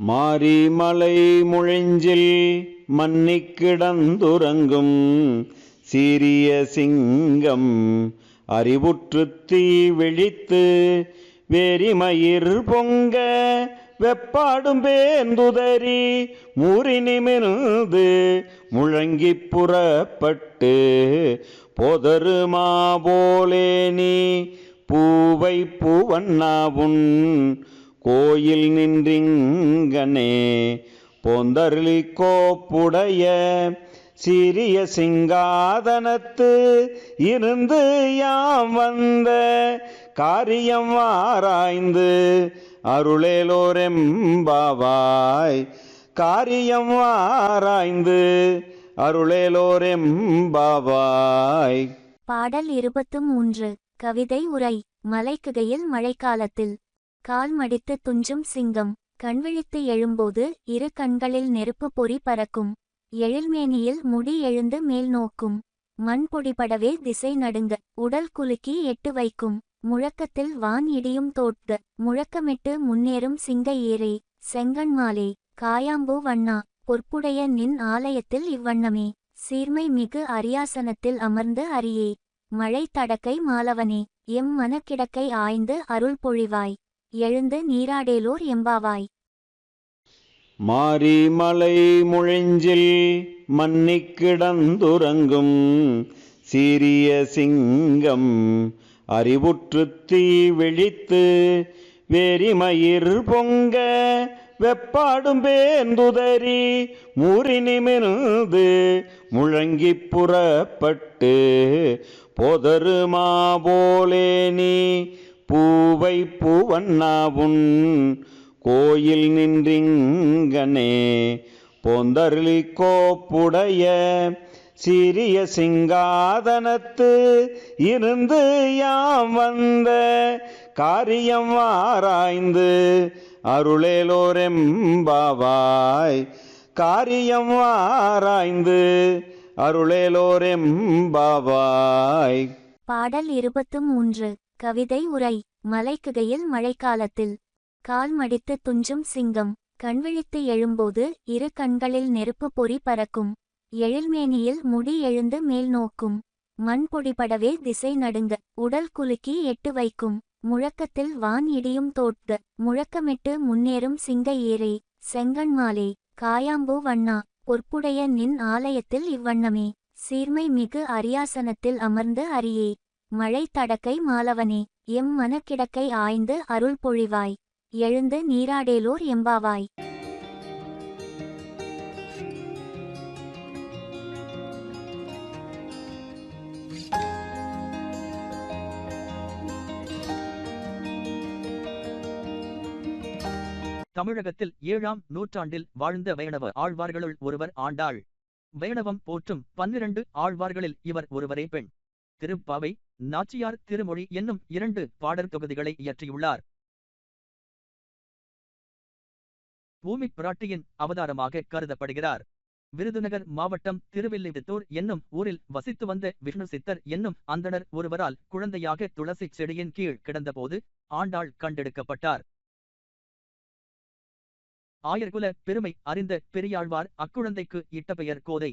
மாரிமலை முழிஞ்சில் மன்னிக் கிடந்துறங்கும் சீரிய சிங்கம் அறிவுற்று தீ விழித்து வேரிமயிர் பொங்க வெப்பாடும் பேந்துதறி மூறி நிமிர்ந்து முழங்கிப் புறப்பட்டு போதருமா போலே நீ பூவை பூவண்ணாவுன் கோயில் நின்றிங்கனே போந்தருளி கோப்புடைய சிறிய சிங்காதனத்து இருந்து யாம் வந்த காரியம் ஆராய்ந்து அருளேலோரெம்பாவாய். காரியம் ஆராய்ந்து அருளேலோரெம்பாவாய். பாடல் இருபத்து மூன்று. கவிதை உரை. மலைக்குகையில் மழைக்காலத்தில். கால் மடித்து துஞ்சும் சிங்கம். கண்விழித்து எழும்போது இரு கண்களில் நெருப்பு பொறி பறக்கும். எழில்மேனியில் முடி எழுந்து மேல் நோக்கும். மண் பொடிபடவே திசை நடுங்க. உடல் குலுக்கி எட்டு வைக்கும். முழக்கத்தில் வான் இடியும் தோட்க முழக்கமிட்டு முன்னேறும் சிங்க ஏரே. செங்கண்மாலே காயாம்பூ வண்ணா. பொற்புடைய நின் ஆலயத்தில் இவ்வண்ணமே. சீர்மை மிகு அரியாசனத்தில் அமர்ந்து அரியே. மழை தடக்கை மாலவனே. எம் மனக்கிடக்கை ஆய்ந்து அருள் பொழிவாய். எழுந்து நீராடேலோர் எம்பாவாய். மாரிமலை முழிஞ்சில் மன்னிக்கிடந்துறங்கும் சீரிய சிங்கம் அறிவுற்று தீ விழித்து வேரிமயிர் பொங்க வெப்பாடும் பேந்துதறி மூறி நிமிர்ந்து முழங்கிப் புறப்பட்டு போதருமா போலே நீ பூவை பூவண்ணாவுன் கோயில் நின்றிங்கனே போந்தருளி கோப்புடைய சிறிய சிங்காதனத்து இருந்து யாம் வந்த காரியம் ஆராய்ந்து அருளேலோரெம்பாவாய். காரியம் ஆராய்ந்து அருளேலோரெம்பாவாய். பாடல் இருபத்தும் மூன்று. கவிதை உரை மலைக்குகையில் மழைக்காலத்தில். கால் மடித்து துஞ்சும் சிங்கம் கண்விழித்து எழும்போது இரு கண்களில் நெருப்பு பொறி பறக்கும். எழில்மேனியில் முடி எழுந்து மேல் நோக்கும். மண் பொடிபடவே திசை நடுங்க உடல் குலுக்கி எட்டு வைக்கும். முழக்கத்தில் வான் இடியும் தோட்க முழக்கமிட்டு முன்னேறும் சிங்க ஏரே செங்கண்மாலே காயாம்பூ வண்ணா பொற்புடைய நின் ஆலயத்தில் இவ்வண்ணமே. சீர்மை மிகு அரியாசனத்தில் அமர்ந்து அரியே. மழை தடக்கை மாலவனே எம் மனக்கிடக்கை ஆய்ந்து அருள் பொழிவாய் எழுந்து நீராடேலோர் எம்பாவாய். தமிழகத்தில் ஏழாம் நூற்றாண்டில் வாழ்ந்த வைணவ ஆழ்வார்களுள் ஒருவர் ஆண்டாள். வைணவம் போற்றும் பன்னிரண்டு ஆழ்வார்களில் இவர் ஒருவரே பெண். திருப்பாவை நாச்சியார் திருமொழி என்னும் இரண்டு பாடற் தொகுதிகளை இயற்றியுள்ளார். பூமி பிராட்டியின் அவதாரமாக கருதப்படுகிறார். விருதுநகர் மாவட்டம் திருவில்லிபுத்தூர் என்னும் ஊரில் வசித்து வந்த விஷ்ணு சித்தர் என்னும் அந்தணர் ஒருவரால் குழந்தையாக துளசி செடியின் கீழ் கிடந்தபோது ஆண்டாள் கண்டெடுக்கப்பட்டார். ஆயர்குல பெருமை அறிந்த பெரியாழ்வார் அக்குழந்தைக்கு இட்ட பெயர் கோதை.